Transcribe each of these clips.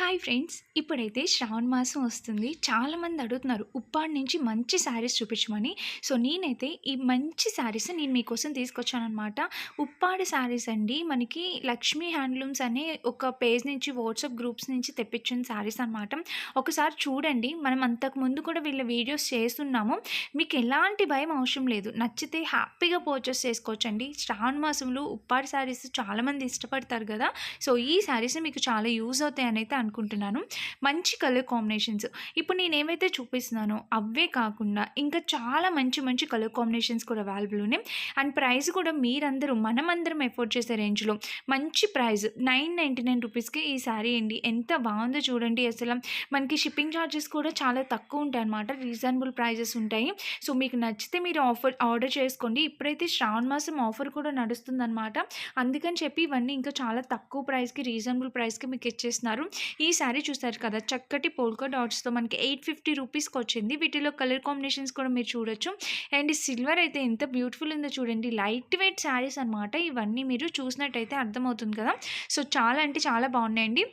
Hi friends ఇప్పుడైతే శ్రావణ మాసం వస్తుంది. చాలామంది అడుగుతున్నారు ఉప్పాడు నుంచి మంచి శారీస్ చూపించమని. సో నేనైతే ఈ మంచి శారీస్ నేను మీకోసం తీసుకొచ్చాను ఉప్పాడు శారీస్ అండి మనకి లక్ష్మీ హ్యాండ్లూమ్స్ అనే ఒక పేజ్ నుంచి వాట్సాప్ గ్రూప్స్ నుంచి తెప్పించిన శారీస్ అనమాట ఒకసారి చూడండి మనం అంతకు ముందు కూడా వీళ్ళ వీడియోస్ చేస్తున్నాము. మీకు ఎలాంటి భయం అవసరం లేదు. నచ్చితే హ్యాపీగా పర్చేస్ చేసుకోవచ్చండి. శ్రావణ మాసంలో ఉప్పాడు శారీస్ చాలామంది ఇష్టపడతారు కదా. సో ఈ శారీస్ మీకు చాలా యూజ్ అవుతాయి అయితే అనుకుంటున్నాను. మంచి కలర్ కాంబినేషన్స్. ఇప్పుడు నేను ఏమైతే చూపిస్తున్నానో అవే కాకుండా ఇంకా చాలా మంచి మంచి కలర్ కాంబినేషన్స్ కూడా అవైలబుల్ ఉన్నాయి. అండ్ ప్రైస్ కూడా మీరందరూ మనమందరం ఎఫోర్డ్ చేసే రేంజ్లో మంచి ప్రైస్ నైన్ నైంటీ నైన్ రూపీస్కి ఈ శారీ అండి. ఎంత బాగుందో చూడండి అసలు. మనకి షిప్పింగ్ ఛార్జెస్ కూడా చాలా తక్కువ ఉంటాయి అనమాట రీజనబుల్ ప్రైజెస్ ఉంటాయి. సో మీకు నచ్చితే మీరు ఆఫర్ ఆర్డర్ చేసుకోండి. ఇప్పుడైతే శ్రావణ మాసం ఆఫర్ కూడా నడుస్తుందన్నమాట. అందుకని చెప్పి ఇవన్నీ ఇంకా చాలా తక్కువ ప్రైస్కి రీజనబుల్ ప్రైస్కి మీకు ఇచ్చేస్తున్నారు. ఈ శారీ చూస్తారు కదా చక్కటి పోల్కో డాట్స్తో మనకి ఎయిట్ ఫిఫ్టీ రూపీస్కి వచ్చింది. వీటిలో కలర్ కాంబినేషన్స్ కూడా మీరు చూడొచ్చు. అండ్ సిల్వర్ అయితే ఎంత బ్యూటిఫుల్ ఉందో చూడండి. లైట్ వెయిట్ శారీస్ అనమాట ఇవన్నీ మీరు చూసినట్టయితే అర్థమవుతుంది కదా. సో చాలా అంటే చాలా బాగున్నాయండి.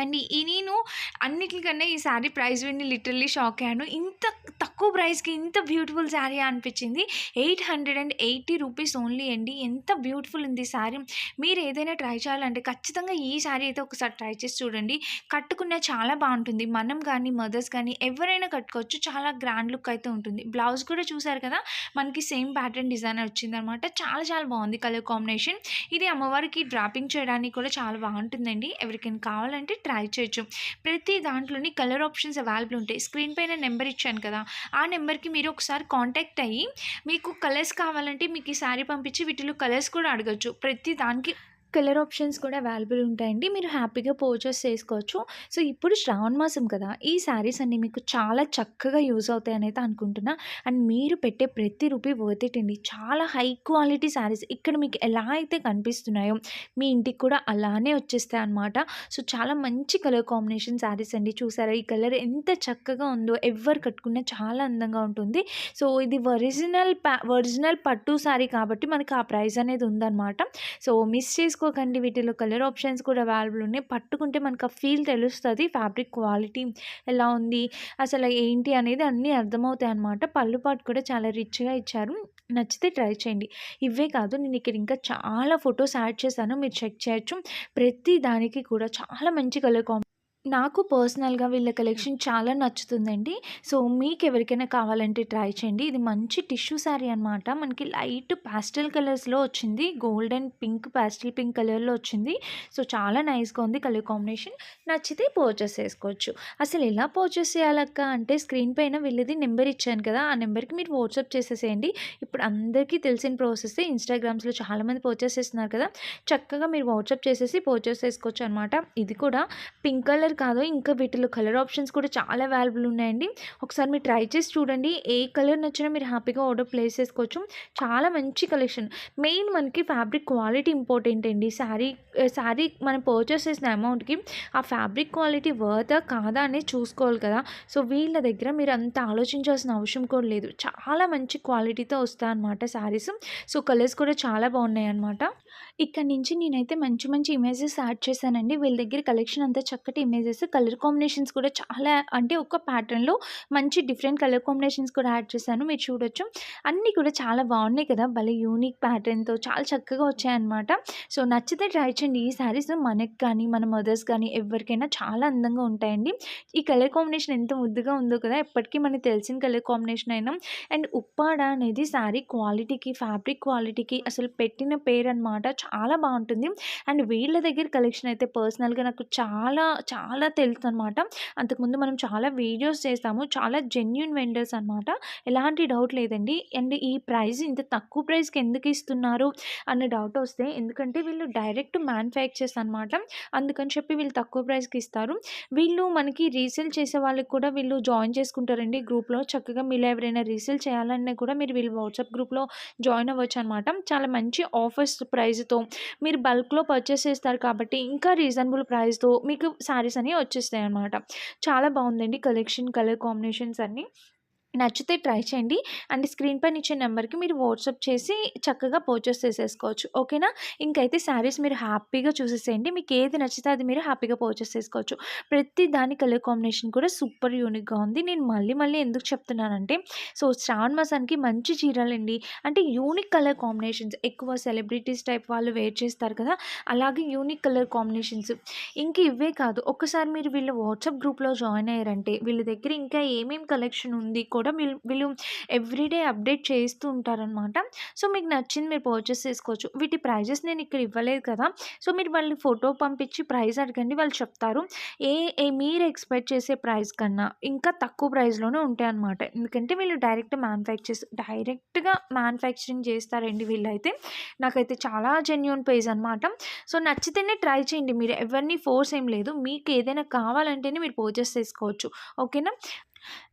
అండ్ ఈ నేను అన్నిటికన్నా ఈ శారీ ప్రైస్ విని లిటరల్లీ షాక్ అయ్యాను. ఇంత తక్కువ ప్రైస్కి ఇంత బ్యూటిఫుల్ శారీ అనిపించింది. Eight hundred and eighty rupees only అండి. ఎంత బ్యూటిఫుల్ ఉంది శారీ. మీరు ఏదైనా ట్రై చేయాలంటే ఖచ్చితంగా ఈ శారీ అయితే ఒకసారి ట్రై చేసి చూడండి. కట్టుకున్న చాలా బాగుంటుంది. మనం కానీ మదర్స్ కానీ ఎవరైనా కట్టుకోవచ్చు. చాలా గ్రాండ్ లుక్ అయితే ఉంటుంది. బ్లౌజ్ కూడా చూసారు కదా? మనకి సేమ్ ప్యాటర్న్ డిజైన్ వచ్చిందనమాట. చాలా చాలా బాగుంది కలర్ కాంబినేషన్. ఇది అమ్మవారికి డ్రాపింగ్ చేయడానికి కూడా చాలా బాగుంటుందండి. ఎవరికైనా కావాలంటే ట్రై చేయొచ్చు ప్రతి దాంట్లోని కలర్ ఆప్షన్స్ అవైలబుల్ ఉంటాయి. స్క్రీన్ పైన నెంబర్ ఇచ్చాను కదా ఆ నెంబర్కి మీరు ఒకసారి కాంటాక్ట్ అయ్యి మీకు కలర్స్ కావాలంటే మీకు ఈ శారీ పంపించి వీటిలో కలర్స్ కూడా అడగచ్చు. ప్రతి దానికి కలర్ ఆప్షన్స్ కూడా అవైలబుల్ ఉంటాయండి. మీరు హ్యాపీగా పర్చేస్ చేసుకోవచ్చు. సో ఇప్పుడు శ్రావణ మాసం కదా ఈ శారీస్ అన్ని మీకు చాలా చక్కగా యూజ్ అవుతాయని అయితే అనుకుంటున్నా. అండ్ మీరు పెట్టే ప్రతి రూపీ వర్త్ ఇట్ అండి. చాలా హై క్వాలిటీ శారీస్ ఇక్కడ మీకు ఎలా అయితే కనిపిస్తున్నాయో మీ ఇంటికి కూడా అలానే వచ్చేస్తాయి అనమాట సో చాలా మంచి కలర్ కాంబినేషన్ శారీస్ అండి. చూసారా ఈ కలర్ ఎంత చక్కగా ఉందో ఎవరు కట్టుకున్నా చాలా అందంగా ఉంటుంది. సో ఇది ఒరిజినల్ ప్యా ఒరిజినల్ పట్టు శారీ కాబట్టి మనకి ఆ ప్రైస్ అనేది ఉందన్నమాట. సో మిస్ తీసుకోకండి వీటిలో కలర్ ఆప్షన్స్ కూడా అవైలబుల్ ఉన్నాయి. పట్టుకుంటే మనకు ఆ ఫీల్ తెలుస్తుంది. ఫ్యాబ్రిక్ క్వాలిటీ ఎలా ఉంది? అసలు ఏంటి అనేది అన్నీ అర్థమవుతాయి అనమాట పళ్ళు పాటు కూడా చాలా రిచ్గా ఇచ్చారు. నచ్చితే ట్రై చేయండి. ఇవే కాదు నేను ఇక్కడ ఇంకా చాలా ఫొటోస్ యాడ్ చేశాను. మీరు చెక్ చేయొచ్చు. ప్రతి దానికి కూడా చాలా మంచి కలర్ కాంబి నాకు పర్సనల్గా వీళ్ళ కలెక్షన్ చాలా నచ్చుతుందండి. సో మీకు ఎవరికైనా కావాలంటే ట్రై చేయండి. ఇది మంచి టిష్యూ శారీ అనమాట మనకి లైట్ పాస్టల్ కలర్స్లో వచ్చింది. Gold and pink pastel pink కలర్లో వచ్చింది. సో చాలా నైస్గా ఉంది కలర్ కాంబినేషన్. నచ్చితే పర్చేస్ చేసుకోవచ్చు. అసలు ఎలా పర్చేస్ చేయాలక్క అంటే స్క్రీన్ పైన వీళ్ళది నెంబర్ ఇచ్చాను కదా ఆ నెంబర్కి మీరు వాట్సాప్ చేసేసేయండి. ఇప్పుడు అందరికీ తెలిసిన ప్రాసెస్ ఇన్స్టాగ్రామ్స్లో చాలామంది పర్చేస్ చేస్తున్నారు కదా చక్కగా మీరు వాట్సాప్ చేసేసి పర్చేస్ చేసుకోవచ్చు అనమాట ఇది కూడా పింక్ కలర్ కాదు ఇంకా వీటిలో కలర్ ఆప్షన్స్ కూడా చాలా అవైలబుల్ ఉన్నాయండి. ఒకసారి మీరు ట్రై చేసి చూడండి. ఏ కలర్ నచ్చినా మీరు హ్యాపీగా ఆర్డర్ ప్లేస్ చేసుకోవచ్చు. చాలా మంచి కలెక్షన్. మెయిన్ మనకి ఫ్యాబ్రిక్ క్వాలిటీ ఇంపార్టెంట్ అండి. శారీ శారీ మనం పర్చేస్ చేసిన అమౌంట్కి ఆ ఫ్యాబ్రిక్ క్వాలిటీ వర్తా కాదా అనేది చూసుకోవాలి కదా. సో వీళ్ళ దగ్గర మీరు అంత ఆలోచించాల్సిన అవసరం కూడా లేదు. చాలా మంచి క్వాలిటీతో వస్తాయి అన్నమాట శారీస్. సో కలర్స్ కూడా చాలా బాగున్నాయి అన్నమాట ఇక్కడ నుంచి నేనైతే మంచి మంచి ఇమేజెస్ యాడ్ చేశానండి. వీళ్ళ దగ్గర కలెక్షన్ అంతా చక్కటి ఇమేజెస్ కలర్ కాంబినేషన్స్ కూడా చాలా అంటే ఒక ప్యాటర్న్లో మంచి డిఫరెంట్ కలర్ కాంబినేషన్స్ కూడా యాడ్ చేశాను. మీరు చూడొచ్చు. అన్నీ కూడా చాలా బాగున్నాయి కదా. భలే యూనిక్ ప్యాటర్న్తో చాలా చక్కగా వచ్చాయన్నమాట. సో నచ్చితే ట్రై చేయండి. ఈ శారీస్ మనకి కానీ మన మదర్స్ కానీ ఎవరికైనా చాలా అందంగా ఉంటాయండి. ఈ కలర్ కాంబినేషన్ ఎంత ముద్దుగా ఉందో కదా! ఎప్పటికీ మనకి తెలిసిన కలర్ కాంబినేషన్ అయినా. అండ్ ఉప్పాడ అనేది శారీ క్వాలిటీకి ఫ్యాబ్రిక్ క్వాలిటీకి అసలు పెట్టిన పేరు అనమాట చాలా బాగుంటుంది. అండ్ వీళ్ళ దగ్గర కలెక్షన్ అయితే పర్సనల్గా నాకు చాలా చాలా తెలుసు అనమాట అంతకుముందు మనం చాలా వీడియోస్ చేస్తాము చాలా జెన్యున్ వెండర్స్ అనమాట ఎలాంటి డౌట్ లేదండి. అండ్ ఈ ప్రైస్ ఇంత తక్కువ ప్రైస్కి ఎందుకు ఇస్తున్నారు అన్న డౌట్ వస్తే ఎందుకంటే వీళ్ళు డైరెక్ట్ మ్యానుఫ్యాక్చర్స్ అనమాట అందుకని చెప్పి వీళ్ళు తక్కువ ప్రైస్కి ఇస్తారు. వీళ్ళు మనకి రీసేల్ చేసే వాళ్ళకి కూడా వీళ్ళు జాయిన్ చేసుకుంటారండి గ్రూప్లో. చక్కగా మీరు ఎవరైనా రీసేల్ చేయాలన్నా కూడా మీరు వీళ్ళు వాట్సాప్ గ్రూప్లో జాయిన్ అవ్వచ్చు అనమాట చాలా మంచి ఆఫర్స్ ప్రైస్తో మీరు బల్క్లో పర్చేస్ చేస్తారు కాబట్టి ఇంకా రీజనబుల్ ప్రైస్తో మీకు శారీస్ అనేవి వచ్చేస్తాయి అనమాట చాలా బాగుందండి కలెక్షన్ కలర్ కాంబినేషన్స్ అన్నీ. నచ్చితే ట్రై చేయండి. అండ్ స్క్రీన్ పైన ఇచ్చే నెంబర్కి మీరు వాట్సాప్ చేసి చక్కగా పర్చేస్ చేసేసుకోవచ్చు. ఓకేనా? ఇంకైతే శారీస్ మీరు హ్యాపీగా చూసేసేయండి. మీకు ఏది నచ్చితే అది మీరు హ్యాపీగా పర్చేస్ చేసుకోవచ్చు. ప్రతి దాని కలర్ కాంబినేషన్ కూడా సూపర్ యూనిక్గా ఉంది. నేను మళ్ళీ మళ్ళీ ఎందుకు చెప్తున్నానంటే సో శ్రావణ మాసానికి మంచి చీరలండి. అంటే యూనిక్ కలర్ కాంబినేషన్స్. ఎక్కువ సెలబ్రిటీస్ టైప్ వాళ్ళు వేర్ చేస్తారు కదా? అలాగే యూనిక్ కలర్ కాంబినేషన్స్. ఇంక ఇవే కాదు. ఒక్కసారి మీరు వీళ్ళ వాట్సాప్ గ్రూప్లో జాయిన్ అయ్యారంటే వీళ్ళ దగ్గర ఇంకా ఏమేమి కలెక్షన్ ఉంది కూడా వీళ్ళు వీళ్ళు ఎవ్రీడే అప్డేట్ చేస్తూ ఉంటారనమాట సో మీకు నచ్చింది మీరు పర్చేస్ చేసుకోవచ్చు. వీటి ప్రైజెస్ నేను ఇక్కడ ఇవ్వలేదు కదా. సో మీరు వాళ్ళు ఫోటో పంపించి ప్రైస్ అడగండి. వాళ్ళు చెప్తారు ఏ ఏ మీరు ఎక్స్పెక్ట్ చేసే ప్రైస్ కన్నా ఇంకా తక్కువ ప్రైస్లోనే ఉంటాయి అనమాట ఎందుకంటే వీళ్ళు డైరెక్ట్ మ్యానుఫ్యాక్చర్స్ డైరెక్ట్గా మ్యానుఫ్యాక్చరింగ్ చేస్తారండి వీళ్ళైతే. నాకైతే చాలా జెన్యున్ పేజ్ అనమాట సో నచ్చితేనే ట్రై చేయండి. మీరు ఎవరిని ఫోర్స్ ఏం లేదు. మీకు ఏదైనా కావాలంటేనే మీరు పర్చేస్ చేసుకోవచ్చు. ఓకేనా?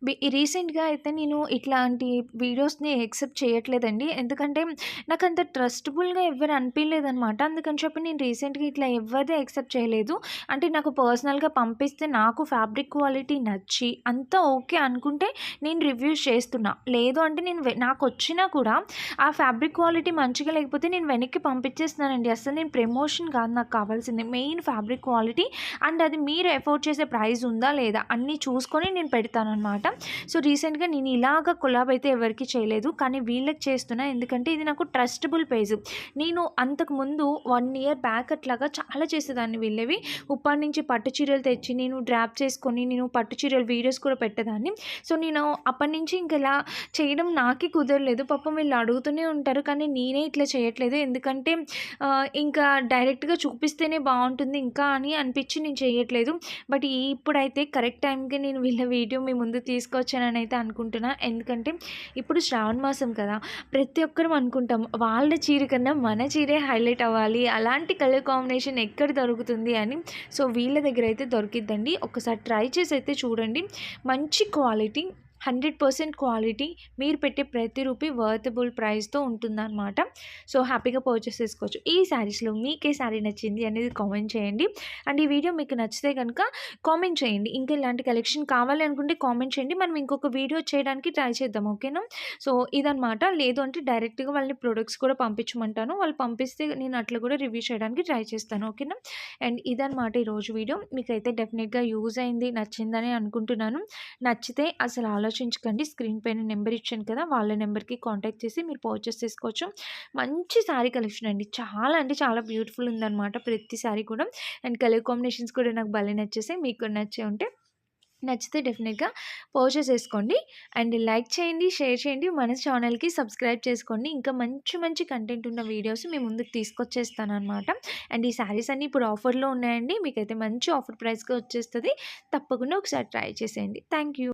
బి రీసెంట్‌గా అయితే నేను ఇట్లాంటి వీడియోస్‌ని యాక్సెప్ట్ చేయట్లేదండి. ఎందుకంటే నాకు అంత ట్రస్టబుల్‌గా ఎవ్వరు అనమాట అందుకని చెప్పి నేను రీసెంట్‌గా ఇట్లా ఎవరిది యాక్సెప్ట్ చేయలేదు. అంటే నాకు పర్సనల్‌గా పంపిస్తే నాకు ఫ్యాబ్రిక్ క్వాలిటీ నచ్చి అంతా ఓకే అనుకుంటే నేను రివ్యూస్ చేస్తున్నా. లేదు అంటే నేను నాకు వచ్చినా కూడా ఆ ఫ్యాబ్రిక్ క్వాలిటీ మంచిగా లేకపోతే నేను వెనక్కి పంపించేస్తున్నానండి. అసలు నేను ప్రమోషన్ కాదు నాకు కావాల్సింది. మెయిన్ ఫ్యాబ్రిక్ క్వాలిటీ అండ్ అది మీరు ఎఫోర్డ్ చేసే ప్రైస్ ఉందా లేదా అన్నీ చూసుకొని నేను పెడతాను అనమాట సో రీసెంట్‌గా నేను ఇలాగ కొలాబ్ అయితే ఎవరికీ చేయలేదు. కానీ వీళ్ళకి చేస్తున్నా. ఎందుకంటే ఇది నాకు ట్రస్టబుల్ పేజ్. నేను అంతకుముందు వన్ ఇయర్ బ్యాక్ అట్లాగా చాలా చేసేదాన్ని వీళ్ళవి. ఉప్పాడ నుంచి పట్టు చీరలు తెచ్చి నేను డ్రాప్ చేసుకొని నేను పట్టు చీరలు వీడియోస్ కూడా పెట్టేదాన్ని. సో నేను అప్పటినుంచి ఇంక ఇలా చేయడం నాకే కుదరలేదు. పాపం వీళ్ళు అడుగుతూనే ఉంటారు. కానీ నేనే ఇట్లా చేయట్లేదు. ఎందుకంటే ఇంకా డైరెక్ట్‌గా చూపిస్తేనే బాగుంటుంది ఇంకా అని అనిపించి నేను చేయట్లేదు. బట్ ఇప్పుడైతే కరెక్ట్ టైంకి నేను వీళ్ళ వీడియో మీ ముందు తీసుకొచ్చానని అయితే అనుకుంటున్నా. ఎందుకంటే ఇప్పుడు శ్రావణ మాసం కదా! ప్రతి ఒక్కరం అనుకుంటాం వాళ్ళ చీర కన్నా మన చీరే హైలైట్ అవ్వాలి. అలాంటి కలర్ కాంబినేషన్ ఎక్కడ దొరుకుతుంది అని. సో వీళ్ళ దగ్గర అయితే దొరికిద్దండి. ఒకసారి ట్రై చేసి అయితే చూడండి. మంచి క్వాలిటీ 100% క్వాలిటీ మీరు పెట్టే ప్రతి రూపీ వర్తబుల్ ప్రైస్‌తో ఉంటుందనమాట. సో హ్యాపీగా పర్చేస్ చేసుకోవచ్చు. ఈ శారీస్‌లో మీకే శారీ నచ్చింది అనేది కామెంట్ చేయండి. అండ్ ఈ వీడియో మీకు నచ్చితే కనుక కామెంట్ చేయండి. ఇంకా ఇలాంటి కలెక్షన్ కావాలి అనుకుంటే కామెంట్ చేయండి. మనం ఇంకొక వీడియో చేయడానికి ట్రై చేద్దాం. ఓకేనా? సో ఇదనమాట. లేదు అంటే డైరెక్ట్‌గా వాళ్ళని ప్రొడక్ట్స్ కూడా పంపించమంటాను. వాళ్ళు పంపిస్తే నేను అట్లా కూడా రివ్యూ చేయడానికి ట్రై చేస్తాను. ఓకేనా? అండ్ ఇదనమాట ఈరోజు వీడియో. మీకైతే డెఫినెట్గా యూజ్ అయింది, నచ్చిందని అనుకుంటున్నాను. నచ్చితే అసలు ఆలోచించకండి. స్క్రీన్ పైన నెంబర్ ఇచ్చాను కదా! వాళ్ళ నెంబర్‌కి కాంటాక్ట్ చేసి మీరు పర్చేస్ చేసుకోవచ్చు. మంచి శారీ కలెక్షన్ అండి. చాలా అంటే చాలా బ్యూటిఫుల్ ఉందన్నమాట ప్రతి శారీ కూడా. అండ్ కలర్ కాంబినేషన్స్ కూడా నాకు భలే నచ్చేసాయి. మీకు నచ్చే ఉంటే నచ్చితే డెఫినెట్గా పర్చేస్ చేసుకోండి. అండ్ లైక్ చేయండి, షేర్ చేయండి. మన ఛానల్‌కి సబ్స్క్రైబ్ చేసుకోండి. ఇంకా మంచి మంచి కంటెంట్ ఉన్న వీడియోస్ మీ ముందుకు తీసుకొచ్చేస్తాననమాట. అండ్ ఈ శారీస్ అన్నీ ఇప్పుడు ఆఫర్‌లో ఉన్నాయండి. మీకైతే మంచి ఆఫర్ ప్రైస్గా వచ్చేస్తుంది తప్పకుండా ఒకసారి ట్రై చేసేయండి. Thank you.